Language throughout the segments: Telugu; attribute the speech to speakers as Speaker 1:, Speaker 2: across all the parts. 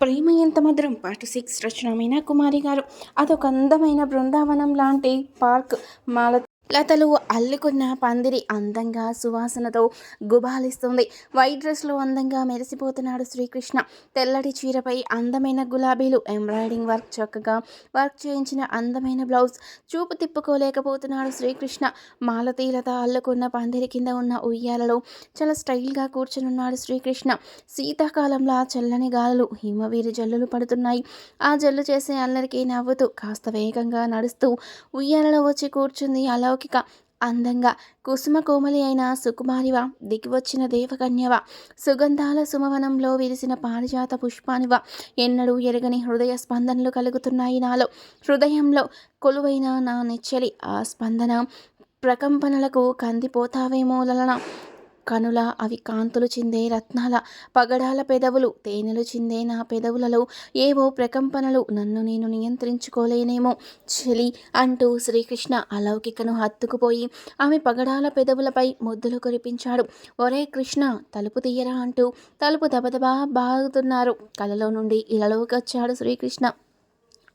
Speaker 1: ప్రేమ ఎంత మధురం. పార్ట్ సిక్స్ రచన మీనా కుమారి గారు. అదొక అందమైన బృందావనం లాంటి పార్క్ మాల లతలు అల్లుకున్న పందిరి అందంగా సువాసనతో గుబాలిస్తుంది. వైట్ డ్రెస్లో అందంగా మెరిసిపోతున్నాడు శ్రీకృష్ణ. తెల్లటి చీరపై అందమైన గులాబీలు ఎంబ్రాయిడింగ్ వర్క్ చక్కగా వర్క్ చేయించిన అందమైన బ్లౌజ్ చూపు తిప్పుకోలేకపోతున్నాడు శ్రీకృష్ణ. మాలతీలత అల్లుకున్న పందిరి కింద ఉన్న ఉయ్యాలలో చాలా స్టైల్గా కూర్చునున్నాడు శ్రీకృష్ణ. శీతాకాలంలో చల్లని గాలులు హిమవీరి జల్లులు పడుతున్నాయి. ఆ జల్లు చేసే అల్లరికి నవ్వుతూ కాస్త వేగంగా నడుస్తూ ఉయ్యాలలో వచ్చి కూర్చుంది అలా అలౌకిక అందంగా కుసుమ కోమలి అయిన సుకుమారివ దిగివచ్చిన దేవకన్యవ సుగంధాల సుమవనంలో విరిసిన పారిజాత పుష్పానివ ఎన్నడూ ఎరగని హృదయ స్పందనలు కలుగుతున్నాయి నాలో. హృదయంలో కొలువైన నా నెచ్చలి ఆ స్పందన ప్రకంపనలకు కందిపోతావేమో లలన. కనుల అవి కాంతులు చిందే రత్నాల పగడాల పెదవులు తేనెలు చిందే నా పెదవులలో. ఏవో ప్రకంపనలు నన్ను నేను నియంత్రించుకోలేనేమో. చెలి అంటూ శ్రీకృష్ణ అలౌకికను హత్తుకుపోయి ఆమె పగడాల పెదవులపై ముద్దులు కురిపించాడు. ఒరే కృష్ణ తలుపు తీయరా అంటూ తలుపు దబదబా బాగుతున్నారు. కలలో నుండి ఇలలోకి వచ్చాడు శ్రీకృష్ణ.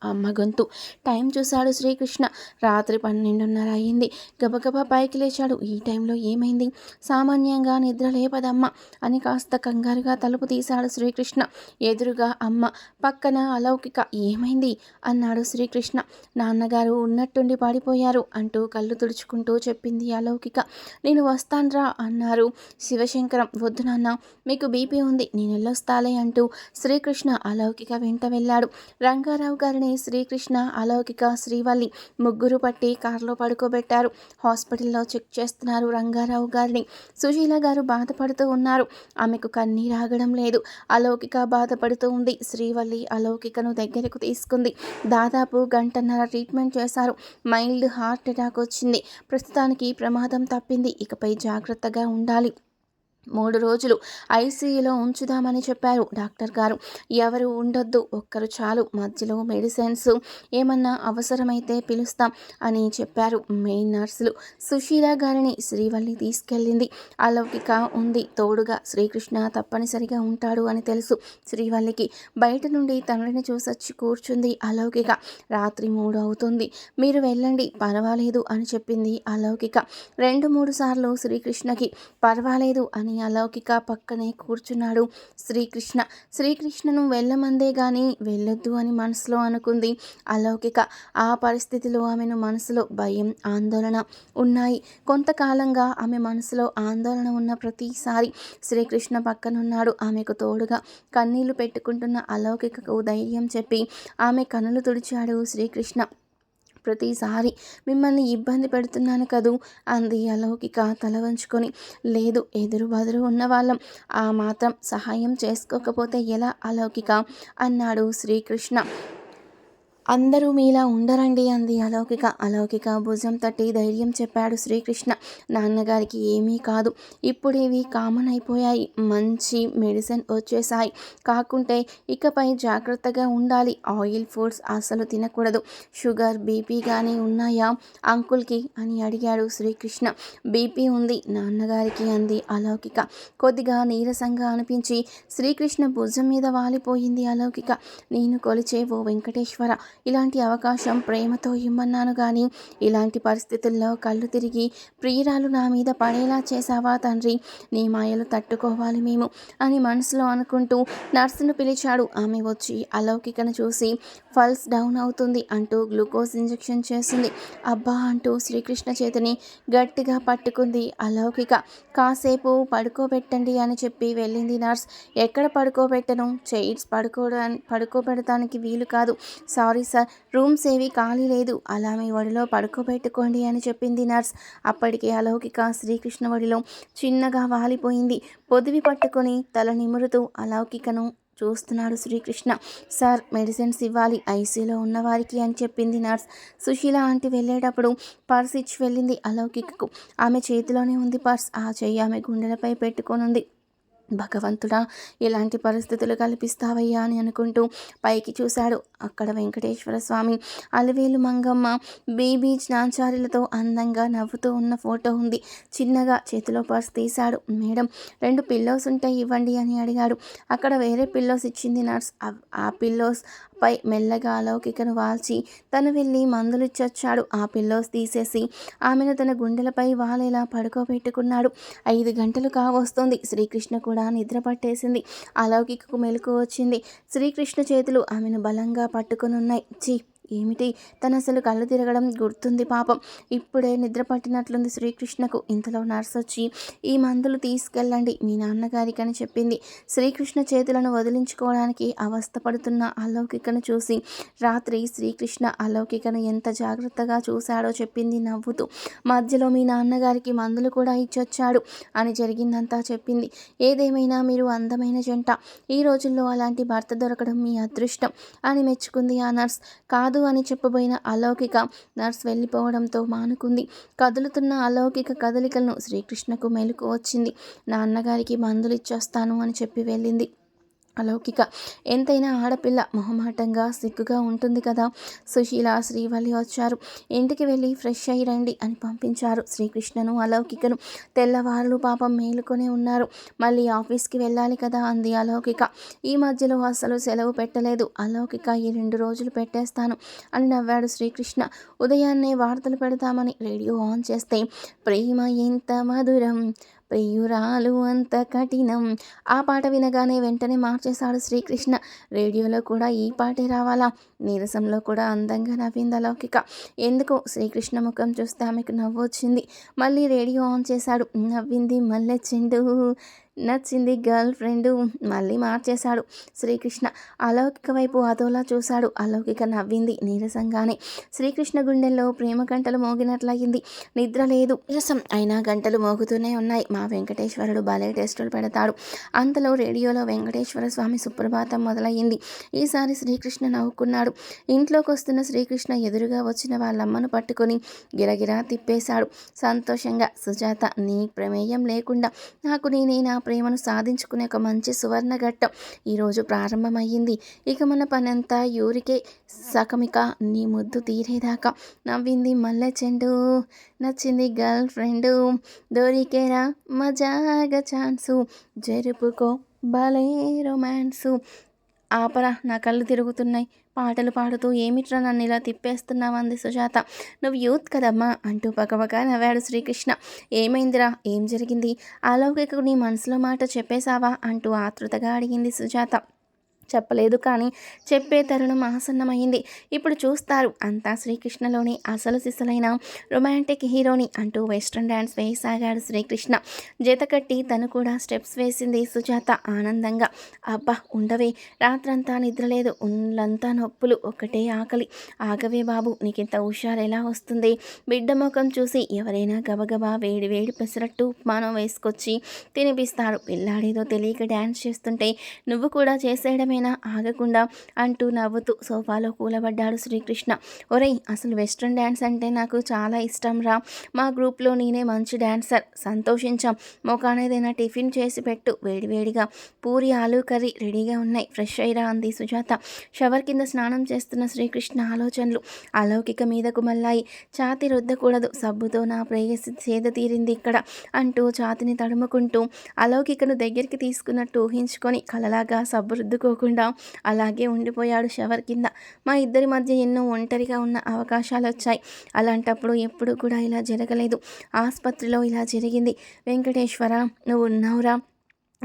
Speaker 1: అమ్మ గొంతు. టైం చూశాడు శ్రీకృష్ణ. రాత్రి పన్నెండున్నర అయింది గబగబా పైకి లేచాడు. ఈ టైంలో ఏమైంది? సామాన్యంగా నిద్ర లేపదమ్మ అని కాస్త కంగారుగా తలుపు తీశాడు శ్రీకృష్ణ. ఎదురుగా అమ్మ పక్కన అలౌకిక. ఏమైంది? అన్నాడు శ్రీకృష్ణ. నాన్నగారు ఉన్నట్టుండి పడిపోయారు అంటూ కళ్ళు తుడుచుకుంటూ చెప్పింది అలౌకిక. నేను వస్తాన్రా అన్నారు శివశంకరం. వద్దు నాన్న మీకు బీపీ ఉంది నేను వెళ్ళొస్తాలే అంటూ శ్రీకృష్ణ అలౌకిక వెంట వెళ్ళాడు. రంగారావు గారిని శ్రీకృష్ణ అలౌకిక శ్రీవల్లి ముగ్గురు పట్టి కారులో పడుకోబెట్టారు. హాస్పిటల్లో చెక్ చేస్తున్నారు రంగారావు గారిని. సుశీల గారు బాధపడుతూ ఉన్నారు. ఆమెకు కన్నీరు ఆగడం లేదు. అలౌకిక బాధపడుతూ ఉంది. శ్రీవల్లి అలౌకికను దగ్గరకు తీసుకుంది. దాదాపు గంటన్నర ట్రీట్మెంట్ చేశారు. మైల్డ్ హార్ట్ అటాక్ వచ్చింది. ప్రస్తుతానికి ప్రమాదం తప్పింది. ఇకపై జాగ్రత్తగా ఉండాలి. మూడు రోజులు ఐసీయూలో ఉంచుదామని చెప్పారు డాక్టర్ గారు. ఎవరు ఉండొద్దు ఒక్కరు చాలు మధ్యలో మెడిసిన్స్ ఏమన్నా అవసరమైతే పిలుస్తాం అని చెప్పారు మెయిన్ నర్సులు. సుశీల గారిని శ్రీవల్లి తీసుకెళ్ళింది. అలౌకిక ఉంది తోడుగా శ్రీకృష్ణ తప్పనిసరిగా ఉంటాడు అని తెలుసు శ్రీవల్లికి. బయట నుండి తండ్రిని చూసొచ్చి కూర్చుంది అలౌకిక. రాత్రి మూడు అవుతుంది మీరు వెళ్ళండి పర్వాలేదు అని చెప్పింది అలౌకిక. రెండు మూడు సార్లు శ్రీకృష్ణకి పర్వాలేదు అని అని అలౌకిక పక్కనే కూర్చున్నాడు శ్రీకృష్ణ. శ్రీకృష్ణను వెళ్ళమందే గాని వెళ్ళొద్దు అని మనసులో అనుకుంది. అలౌకిక ఆ పరిస్థితిలో ఆమెను మనసులో భయం ఆందోళన ఉన్నాయి. కొంతకాలంగా ఆమె మనసులో ఆందోళన ఉన్న ప్రతిసారి శ్రీకృష్ణ పక్కనున్నాడు. ఆమెకు తోడుగా కన్నీళ్ళు పెట్టుకుంటున్న అలౌకికకు ధైర్యం చెప్పి ఆమె కనులు తుడిచాడు శ్రీకృష్ణ. ప్రతిసారి మిమ్మల్ని ఇబ్బంది పెడుతున్నాను కదూ? అంది అలౌకిక తల వంచుకొని. లేదు ఎదురు బదురు ఉన్న వాళ్ళం ఆ మాత్రం సహాయం చేసుకోకపోతే ఎలా అలౌకిక? అన్నాడు శ్రీకృష్ణ. అందరూ మీలా ఉండరండి అంది. అలౌకిక అలౌకిక భుజం తట్టి ధైర్యం చెప్పాడు శ్రీకృష్ణ. నాన్నగారికి ఏమీ కాదు. ఇప్పుడు ఇవి కామన్ అయిపోయాయి మంచి మెడిసిన్ వచ్చేసాయి కాకుంటే ఇకపై జాగ్రత్తగా ఉండాలి. ఆయిల్ ఫుడ్స్ అసలు తినకూడదు. షుగర్ బీపీ కానీ ఉన్నాయా? అంకుల్కి అని అడిగాడు శ్రీకృష్ణ. బీపీ ఉంది నాన్నగారికి అంది అలౌకిక. కొద్దిగా నీరసంగా అనిపించి శ్రీకృష్ణ భుజం మీద వాలిపోయింది అలౌకిక. నేను కొలిచే ఓ వెంకటేశ్వర. ఇలాంటి అవకాశం ప్రేమతో ఇమ్మన్నాను కానీ ఇలాంటి పరిస్థితుల్లో కళ్ళు తిరిగి ప్రియురాలు నా మీద పడేలా చేశావా తండ్రి? నీ మాయలు తట్టుకోవాలి మేము అని మనసులో అనుకుంటూ నర్సును పిలిచాడు. ఆమె వచ్చి అలౌకికను చూసి ఫల్స్ డౌన్ అవుతుంది అంటూ గ్లూకోజ్ ఇంజెక్షన్ చేసింది. అబ్బా అంటూ శ్రీకృష్ణ చేతిని గట్టిగా పట్టుకుంది. అలౌకిక కాసేపు పడుకోబెట్టండి అని చెప్పి వెళ్ళింది నర్స్. ఎక్కడ పడుకోబెట్టను? చైర్స్ పడుకోవడానికి పడుకోబెడటానికి వీలు కాదు. Sorry sir. రూమ్స్ ఏవి ఖాళీ లేదు. అలా మీ ఒడిలో పడుకోబెట్టుకోండి అని చెప్పింది నర్స్. అప్పటికే అలౌకిక శ్రీకృష్ణ ఒడిలో చిన్నగా వాలిపోయింది. పొదివి పట్టుకొని తల నిమురుతూ అలౌకికను చూస్తున్నాడు శ్రీకృష్ణ. సార్ మెడిసిన్స్ ఇవ్వాలి. ఐసీలో ఉన్నవారికి అని చెప్పింది నర్స్. సుశీల ఆంటీ వెళ్ళేటప్పుడు పర్స్ ఇచ్చి వెళ్ళింది అలౌకికకు. ఆమె చేతిలోనే ఉంది పర్స్. ఆ చెయ్యి ఆమె గుండెలపై పెట్టుకొని ఉంది భగవంతుడా ఇలాంటి పరిస్థితులు కల్పిస్తావయ్యా అని అనుకుంటూ పైకి చూశాడు. అక్కడ వెంకటేశ్వర స్వామి అలవేలు మంగమ్మ బేబీ నాచార్యులతో అందంగా నవ్వుతూ ఉన్న ఫోటో ఉంది. చిన్నగా చేతిలో పర్స్ తీశాడు. మేడం రెండు పిల్లోస్ ఉంటాయి ఇవ్వండి అని అడిగాడు. అక్కడ వేరే పిల్లోస్ ఇచ్చింది నర్స్. ఆ పిల్లోస్ పై మెల్లగా అలౌకికను వాల్చి తను వెళ్ళి మందులు ఇచ్చొచ్చాడు ఆ పిల్లోస్ తీసేసి ఆమెను తన గుండెలపై వాలేలా పడుకోబెట్టుకున్నాడు. ఐదు గంటలు కావస్తుంది. శ్రీకృష్ణ కూడా నిద్ర పట్టేసింది. అలౌకికకు మెలకు వచ్చింది. శ్రీకృష్ణ చేతులు ఆమెను బలంగా పట్టుకుని ఉన్నాయి చీ ఏమిటి? తను అసలు కళ్ళు తిరగడం గుర్తుంది పాపం. ఇప్పుడే నిద్ర పట్టినట్లుంది శ్రీకృష్ణకు. ఇంతలో నర్స్ వచ్చి ఈ మందులు తీసుకెళ్ళండి మీ నాన్నగారికి అని చెప్పింది. శ్రీకృష్ణ చేతులను వదిలించుకోవడానికి అవస్థపడుతున్న అలౌకికను చూసి రాత్రి శ్రీకృష్ణ అలౌకికను ఎంత జాగ్రత్తగా చూశాడో చెప్పింది నవ్వుతూ మధ్యలో మీ నాన్నగారికి మందులు కూడా ఇచ్చొచ్చాడు అని జరిగిందంతా చెప్పింది. ఏదేమైనా మీరు అందమైన జంట ఈ రోజుల్లో అలాంటి భర్త దొరకడం మీ అదృష్టం అని మెచ్చుకుంది ఆ నర్స్. కాదు అని చెప్పబోయిన అలౌకిక నర్స్ వెళ్ళిపోవడంతో మానుకుంది. కదులుతున్న అలౌకిక కదలికలను శ్రీకృష్ణకు మెలకు వచ్చింది. నాన్నగారికి మందులు ఇచ్చేస్తాను అని చెప్పి వెళ్ళింది. అలౌకిక. ఎంతైనా ఆడపిల్ల మొహమాటంగా సిగ్గుగా ఉంటుంది కదా? సుశీల శ్రీవల్లి వచ్చారు. ఇంటికి వెళ్ళి ఫ్రెష్ అయ్యి రండి అని పంపించారు. శ్రీకృష్ణను అలౌకికను తెల్లవారులు పాపం మేలుకొనే ఉన్నారు. మళ్ళీ ఆఫీస్కి వెళ్ళాలి కదా అంది అలౌకిక. ఈ మధ్యలో అసలు సెలవు పెట్టలేదు. అలౌకిక ఈ రెండు రోజులు పెట్టేస్తాను అని నవ్వాడు శ్రీకృష్ణ. ఉదయాన్నే వార్తలు పెడతామని రేడియో ఆన్ చేస్తే ప్రేమ ఎంత మధురం ప్రియురాలు అంత కఠినం. ఆ పాట వినగానే వెంటనే మార్చేశాడు శ్రీకృష్ణ. రేడియోలో కూడా ఈ పాటే రావాలా? నీరసంలో కూడా అందంగా నవ్వింది అలౌకిక. ఎందుకో శ్రీకృష్ణ ముఖం చూస్తే ఆమెకు నవ్వు వచ్చింది మళ్ళీ రేడియో ఆన్ చేశాడు. నవ్వింది మళ్ళీ చెండు. నచ్చింది గర్ల్ ఫ్రెండ్ మళ్ళీ మార్చేశాడు. శ్రీకృష్ణ అలౌకిక వైపు అదోలా చూశాడు. అలౌకిక నవ్వింది నీరసంగానే. శ్రీకృష్ణ గుండెల్లో ప్రేమ గంటలు మోగినట్లయింది. నిద్ర లేదు. నీరసం అయినా గంటలు మోగుతూనే ఉన్నాయి. మా వెంకటేశ్వరుడు భలే టెస్టులు పెడతాడు. అంతలో రేడియోలో వెంకటేశ్వర స్వామి సుప్రభాతం మొదలయ్యింది. ఈసారి శ్రీకృష్ణ నవ్వుకున్నాడు. ఇంట్లోకి వస్తున్న శ్రీకృష్ణ ఎదురుగా వచ్చిన వాళ్ళమ్మను పట్టుకొని గిరగిరా తిప్పేశాడు. సంతోషంగా సుజాత నీ ప్రమేయం లేకుండా నాకు నేనే నా ప్రేమను సాధించుకునే ఒక మంచి సువర్ణ ఘట్టం ఈరోజు ప్రారంభమయ్యింది. ఇక మన పనంతా యూరికే సకమిక నీ ముద్దు తీరేదాకా. నవ్వింది మల్లె చెండు నచ్చింది గర్ల్ ఫ్రెండ్. దొరికేరా మజాగా ఛాన్సు జరుపుకో భలే రొమాన్సు. ఆపరా నా కళ్ళు తిరుగుతున్నాయి. పాటలు పాడుతూ ఏమిట్రా నన్ను ఇలా తిప్పేస్తున్నావు అంది సుజాత. నువ్వు యూత్ కదమ్మా అంటూ పగపగా నవ్వాడు శ్రీకృష్ణ. ఏమైందిరా? ఏం జరిగింది? అలౌకికుడు నీ మనసులో మాట చెప్పేశావా? అంటూ ఆతృతగా అడిగింది సుజాత. చెప్పలేదు కానీ చెప్పే తరుణం ఆసన్నమైంది. ఇప్పుడు చూస్తారు అంతా శ్రీకృష్ణలోని అసలు సిసలైన రొమాంటిక్ హీరోని అంటూ వెస్ట్రన్ డ్యాన్స్ వేయసాగాడు శ్రీకృష్ణ. జతకట్టి తను కూడా స్టెప్స్ వేసింది సుజాత ఆనందంగా. అబ్బా ఉండవే రాత్రంతా నిద్రలేదు ఉన్నంతా నొప్పులు ఒకటే ఆకలి. ఆగవే బాబు నీకింత హుషారు ఎలా వస్తుంది? బిడ్డ ముఖం చూసి ఎవరైనా గబగబా వేడి వేడి పెసరట్టు ఉప్మానం వేసుకొచ్చి తినిపిస్తారు. పిల్లాడేదో తెలియక డ్యాన్స్ చేస్తుంటే నువ్వు కూడా చేసేయడమే అయినా ఆగకుండా అంటూ నవ్వుతూ సోఫాలో కూలబడ్డాడు శ్రీకృష్ణ. ఒరేయ్ అసలు వెస్ట్రన్ డ్యాన్స్ అంటే నాకు చాలా ఇష్టం రా. మా గ్రూప్లో నేనే మంచి డ్యాన్సర్ సంతోషించాం. మొకానేదైనా టిఫిన్ చేసి పెట్టు. వేడివేడిగా పూరి ఆలు కర్రీ రెడీగా ఉన్నాయి. ఫ్రెష్ అయ్యిరా అంది సుజాత. షవర్ కింద స్నానం చేస్తున్న శ్రీకృష్ణ ఆలోచనలు. అలౌకిక మీదకు మళ్ళాయి. ఛాతి రుద్దకూడదు. సబ్బుతో నా ప్రేయసి సేద తీరింది ఇక్కడ అంటూ ఛాతిని తడుముకుంటూ అలౌకికను దగ్గరికి తీసుకున్నట్టు ఊహించుకొని కలలాగా సబ్బు రుద్దుకో లేకుండా అలాగే ఉండిపోయాడు షవర్ కింద. మా ఇద్దరి మధ్య ఎన్నో ఒంటరిగా ఉన్న అవకాశాలు వచ్చాయి అలాంటప్పుడు ఎప్పుడు కూడా ఇలా జరగలేదు. ఆసుపత్రిలో ఇలా జరిగింది. వెంకటేశ్వర నువ్వు ఉన్నావురా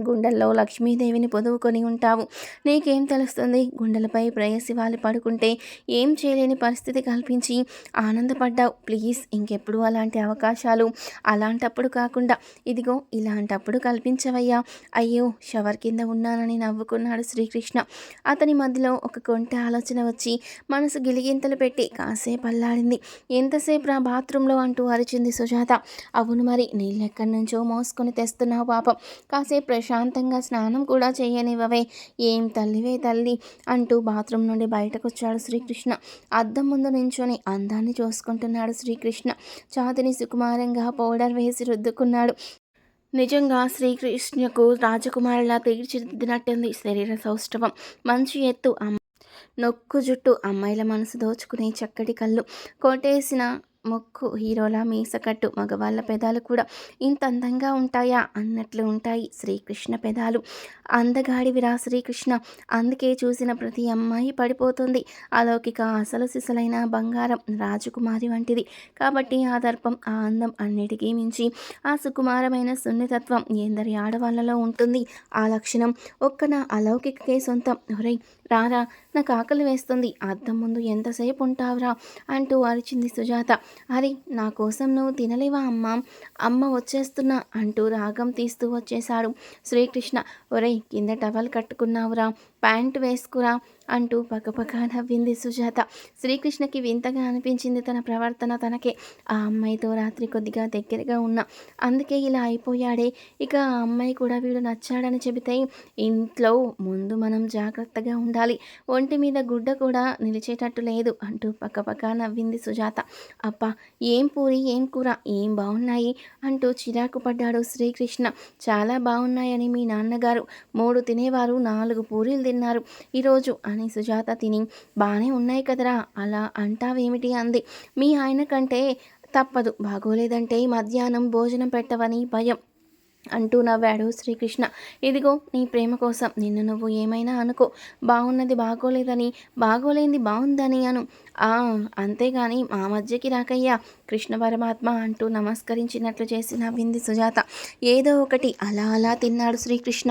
Speaker 1: గుండెల్లో లక్ష్మీదేవిని పొదువుకొని ఉంటావు. నీకేం తెలుస్తుంది? గుండెలపై ప్రేయసి వాళ్ళు పడుకుంటే ఏం చేయలేని పరిస్థితి కల్పించి ఆనందపడ్డావు. ప్లీజ్ ఇంకెప్పుడు అలాంటి అవకాశాలు? అలాంటప్పుడు కాకుండా ఇదిగో ఇలాంటప్పుడు కల్పించవయ్యా. అయ్యో షవర్ కింద ఉన్నానని నవ్వుకున్నాడు శ్రీకృష్ణ. అతని మధ్యలో ఒక కొంట ఆలోచన వచ్చి మనసు గిలిగింతలు పెట్టి కాసేపు అల్లాడింది. ఎంతసేపు రా బాత్రూంలో? అంటూ అరిచింది సుజాత. అవును మరి నీళ్ళెక్కడి నుంచో మోసుకొని తెస్తున్నావు పాపం. కాసేపు ప్రశాంతంగా స్నానం కూడా చేయనివ్వవే. ఏం తల్లివే తల్లి అంటూ బాత్రూమ్ నుండి బయటకు వచ్చాడు శ్రీకృష్ణ. అద్దం ముందు నించొని అందాన్ని చూసుకుంటున్నాడు శ్రీకృష్ణ. ఛాతిని సుకుమారంగా పౌడర్ వేసి రుద్దుకున్నాడు. నిజంగా శ్రీకృష్ణకు రాజకుమారులా తీర్చిదిద్దినట్టుంది శరీర సౌష్ఠవం. మంచి ఎత్తు అమ్మ. నొక్కు జుట్టు అమ్మాయిల మనసు దోచుకునే చక్కటి కళ్ళు. కొట్టేసిన ముక్కు హీరోల మీసకట్టు మగవాళ్ళ పెదాలు కూడా ఇంత అందంగా ఉంటాయా అన్నట్లు ఉంటాయి శ్రీకృష్ణ పెదాలు. అందగాడివిరా శ్రీకృష్ణ అందుకే చూసిన ప్రతి అమ్మాయి పడిపోతుంది. అలౌకిక అసలు సిసలైన బంగారం రాజకుమారి వంటిది. కాబట్టి ఆ దర్పం ఆ అందం అన్నిటికీ మించి ఆ సుకుమారమైన సున్నితత్వం ఎందరి ఆడవాళ్ళలో ఉంటుంది? ఆ లక్షణం ఒక్క నా అలౌకికకే సొంతం. ఒరై రారా నాకు ఆకలి వేస్తుంది. అద్దం ముందు ఎంతసేపు ఉంటావురా? అంటూ అరిచింది సుజాత. అరే నా కోసం నువ్వు తినలేవా అమ్మ? అమ్మ వచ్చేస్తున్నా అంటూ రాగం తీస్తూ వచ్చేశాడు శ్రీకృష్ణ. ఒరే కింద టవల్ కట్టుకున్నావురా. ప్యాంటు వేసుకురా. అంటూ పక్కపక్క నవ్వింది సుజాత. శ్రీకృష్ణకి వింతగా అనిపించింది తన ప్రవర్తన తనకే. ఆ అమ్మాయితో రాత్రి కొద్దిగా దగ్గరగా ఉన్న. అందుకే ఇలా అయిపోయాడే. ఇక ఆ అమ్మాయి కూడా వీడు నచ్చాడని చెబితే ఇంట్లో ముందు మనం జాగ్రత్తగా ఉండాలి. ఒంటి మీద గుడ్డ కూడా నిలిచేటట్టు లేదు అంటూ పక్కపక్క నవ్వింది సుజాత. అబ్బా ఏం పూరి ఏం కూర ఏం బాగున్నాయి అంటూ చిరాకు పడ్డాడు శ్రీకృష్ణ. చాలా బాగున్నాయని మీ నాన్నగారు. మూడు తినేవారు నాలుగు పూరీలు తిన్నారు. ఈరోజు అని సుజాత తిని బాగానే ఉన్నాయి కదరా అలా అంటావేమిటి అంది. మీ ఆయన కంటే తప్పదు బాగోలేదంటే మధ్యాహ్నం భోజనం పెట్టవని భయం అంటూ నవ్వాడు శ్రీకృష్ణ. ఇదిగో నీ ప్రేమ కోసం నిన్ను నువ్వు ఏమైనా అనుకో. బాగున్నది బాగోలేదని బాగోలేంది బాగుందని అను. ఆ అంతేగాని మా మధ్యకి రాకయ్యా కృష్ణ పరమాత్మ అంటూ నమస్కరించినట్లు చేసి నవ్వింది సుజాత. ఏదో ఒకటి అలా అలా తిన్నాడు శ్రీకృష్ణ.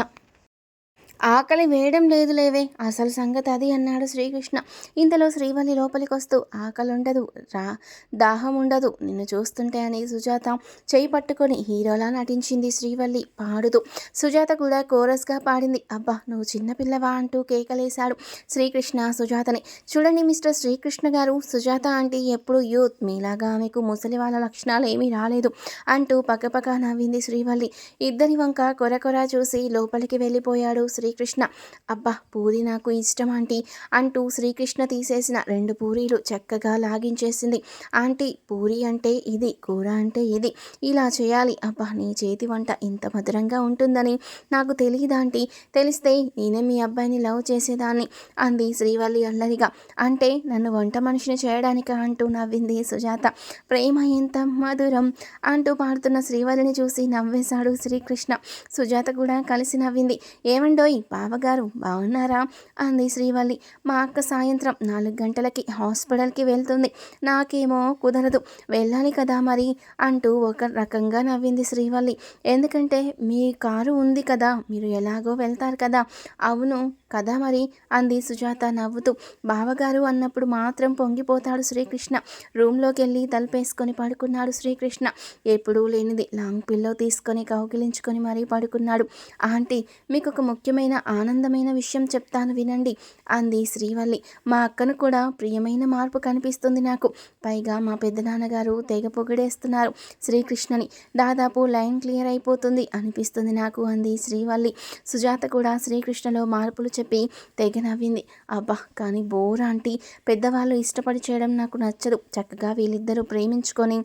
Speaker 1: ఆకలి వేయడం లేదు లేవే. అసలు సంగతి అది అన్నాడు శ్రీకృష్ణ. ఇంతలో శ్రీవల్లి లోపలికి వస్తూ ఆకలి ఉండదు రా దాహం ఉండదు నిన్ను చూస్తుంటే అని సుజాత చేయి పట్టుకొని హీరోలా నటించింది శ్రీవల్లి. పాడుతూ సుజాత కూడా కోరస్గా పాడింది. అబ్బా నువ్వు చిన్నపిల్లవా అంటూ కేకలేశాడు శ్రీకృష్ణ సుజాతని. చూడండి మిస్టర్ శ్రీకృష్ణ గారు సుజాత అంటే ఎప్పుడు యూత్ మీలాగా ఆమెకు ముసలి వాళ్ళ లక్షణాలు ఏమీ రాలేదు అంటూ పక్కపక్క నవ్వింది శ్రీవల్లి. ఇద్దరి వంక కొర కొర చూసి లోపలికి వెళ్ళిపోయాడు శ్రీ శ్రీకృష్ణ. అబ్బా పూరి నాకు ఇష్టం ఆంటీ. అంటూ శ్రీకృష్ణ తీసేసిన రెండు పూరీలు చక్కగా లాగించేసింది. ఆంటీ పూరి అంటే ఇది కూర అంటే ఇది. ఇలా చేయాలి. అబ్బా నీ చేతి వంట ఇంత మధురంగా ఉంటుందని నాకు తెలియదాంటీ తెలిస్తే నేనే మీ అబ్బాయిని లవ్ చేసేదాన్ని అంది శ్రీవల్లి అల్లరిగా. అంటే నన్ను వంట మనిషిని చేయడానిక అంటూ నవ్వింది సుజాత. ప్రేమ ఎంత మధురం అంటూ పాడుతున్న శ్రీవల్లిని చూసి నవ్వేశాడు శ్రీకృష్ణ. సుజాత కూడా కలిసి నవ్వింది. ఏమండోయ్ బావగారు బాగున్నారా అంది శ్రీవల్లి. మా అక్క సాయంత్రం నాలుగు గంటలకి హాస్పిటల్కి వెళ్తుంది. నాకేమో కుదరదు. వెళ్ళాలి కదా మరి అంటూ ఒక రకంగా నవ్వింది శ్రీవల్లి. ఎందుకంటే మీ కారు ఉంది కదా మీరు ఎలాగో వెళ్తారు కదా. అవును కదా మరి? అంది సుజాత నవ్వుతూ. బావగారు అన్నప్పుడు మాత్రం పొంగిపోతాడు శ్రీకృష్ణ. రూమ్లోకి వెళ్ళి తలపేసుకొని పడుకున్నాడు శ్రీకృష్ణ. ఎప్పుడూ లేనిది. లాంగ్ పిల్లో తీసుకొని కౌగిలించుకొని మరీ పడుకున్నాడు. ఆంటీ మీకు ఒక ముఖ్యమైన ఆనందమైన విషయం చెప్తాను వినండి అంది శ్రీవల్లి. మా అక్కను కూడా ప్రియమైన మార్పు కనిపిస్తుంది నాకు. పైగా మా పెద్దనాన్నగారు తెగ పొగిడేస్తున్నారు శ్రీకృష్ణని. దాదాపు లైన్ క్లియర్ అయిపోతుంది అనిపిస్తుంది నాకు అంది శ్రీవల్లి. సుజాత కూడా శ్రీకృష్ణలో మార్పులు చెప్పి తెగ నవ్వింది. అబ్బా కానీ బోర్ ఆంటీ పెద్దవాళ్ళు ఇష్టపడి చేయడం నాకు నచ్చదు. చక్కగా వీళ్ళిద్దరూ ప్రేమించుకొని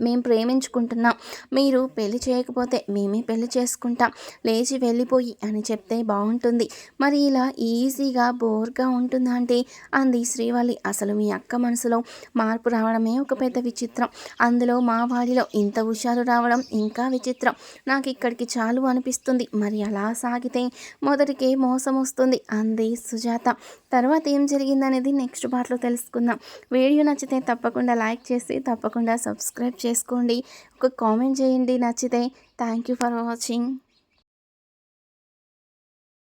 Speaker 1: మేము ప్రేమించుకుంటున్నాం. మీరు పెళ్ళి చేయకపోతే మేమే పెళ్ళి చేసుకుంటాం. లేచి వెళ్ళిపోయి అని చెప్తే బాగుంటుంది మరి ఇలా ఈజీగా బోర్గా ఉంటుందా అంటే? అంది శ్రీవల్లి. అసలు మీ అక్క మనసులో మార్పు రావడమే ఒక పెద్ద విచిత్రం. అందులో మా వాడిలో ఇంత హుషారు రావడం ఇంకా విచిత్రం. నాకు ఇక్కడికి చాలు అనిపిస్తుంది. మరి అలా సాగితే మొదటికే మోసం వస్తుంది అంది సుజాత. తర్వాత ఏం జరిగిందనేది నెక్స్ట్ పార్ట్లో తెలుసుకుందాం. వీడియో నచ్చితే తప్పకుండా లైక్ చేసి తప్పకుండా సబ్స్క్రైబ్ చేసుకోండి. ఒక కామెంట్ చేయండి నచ్చితే. Thank you for watching